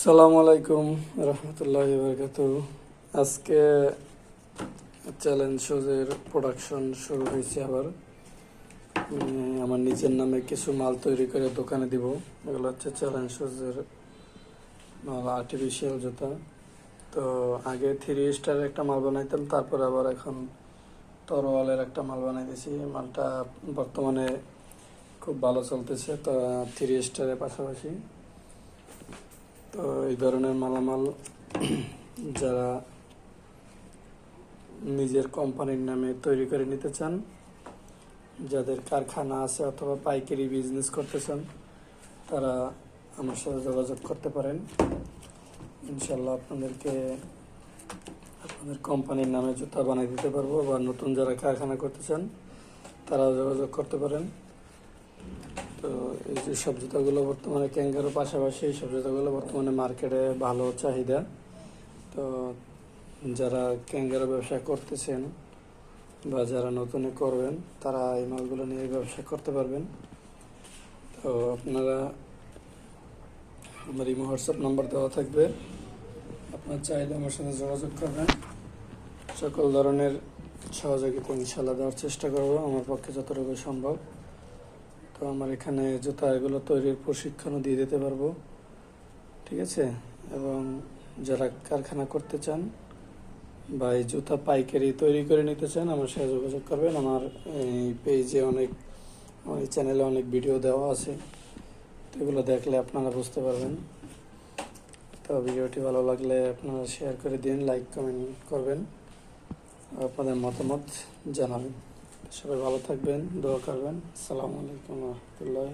সালামু আলাইকুম রহমতুল্লাহ বরকাত আজকে চ্যালেঞ্জ শোজের প্রোডাকশন শুরু হয়েছে আবার। আমার নিজের নামে কিছু মাল তৈরি করে দোকানে দিব। এগুলো হচ্ছে চ্যালেঞ্জ শোজের মাল আর্টিফিশিয়াল জুতা। তো আগে থ্রি স্টারের একটা মাল বানাইতাম, তারপর আবার এখন তরোয়ালের একটা মাল বানাই দিয়েছি মালটা বর্তমানে খুব ভালো চলতেছে, তো থ্রি স্টারের পাশাপাশি। তো এই ধরনের মালামাল যারা নিজের কোম্পানির নামে তৈরি করে নিতে চান, যাদের কারখানা আছে অথবা পাইকারি বিজনেস করতে চান তারা আমার সাথে যোগাযোগ করতে পারেন। ইনশাল্লাহ আপনাদেরকে আপনাদের কোম্পানির নামে জুতা বানিয়ে দিতে পারব বা নতুন যারা কারখানা করতে চান, তারাও যোগাযোগ করতে পারেন। এই সব জুতাগুলো বর্তমানে ক্যাঙ্গারোর পাশাপাশি সব জুতাগুলো বর্তমানে মার্কেটে ভালো চাহিদা। তো যারা ক্যাঙ্গারো ব্যবসা করতেছেন বা যারা নতুনে করবেন, তারা এই মালগুলো নিয়ে ব্যবসা করতে পারবেন। তো আপনারা আমার ইমো হোয়াটসঅ্যাপ নাম্বার দেওয়া থাকবে। আপনার চাইলে আমার সাথে যোগাযোগ করবেন। সকল ধরনের সহযোগিতা ইনশাল্লাহ দেওয়ার চেষ্টা করব। আমার পক্ষে যতটুকু সম্ভব। তো আমার এখানে জুতা এগুলো তৈরির প্রশিক্ষণও দিয়ে দিতে পারব। ঠিক আছে? এবং যারা কারখানা করতে চান বা এই জুতা পাইকারি তৈরি করে নিতে চান, আমার সাথে যোগাযোগ করবেন। আমার এই পেজে অনেক এই চ্যানেলে অনেক ভিডিও দেওয়া আছে। তো এগুলো দেখলে আপনারা বুঝতে পারবেন। তো ভিডিওটি ভালো লাগলে আপনারা শেয়ার করে দিন, লাইক, কমেন্ট করবেন। আপনাদের মতামত জানাবেন। সবাই ভালো থাকবেন দোয়া করবেন। আসসালামু আলাইকুম রহমতুল্লাহ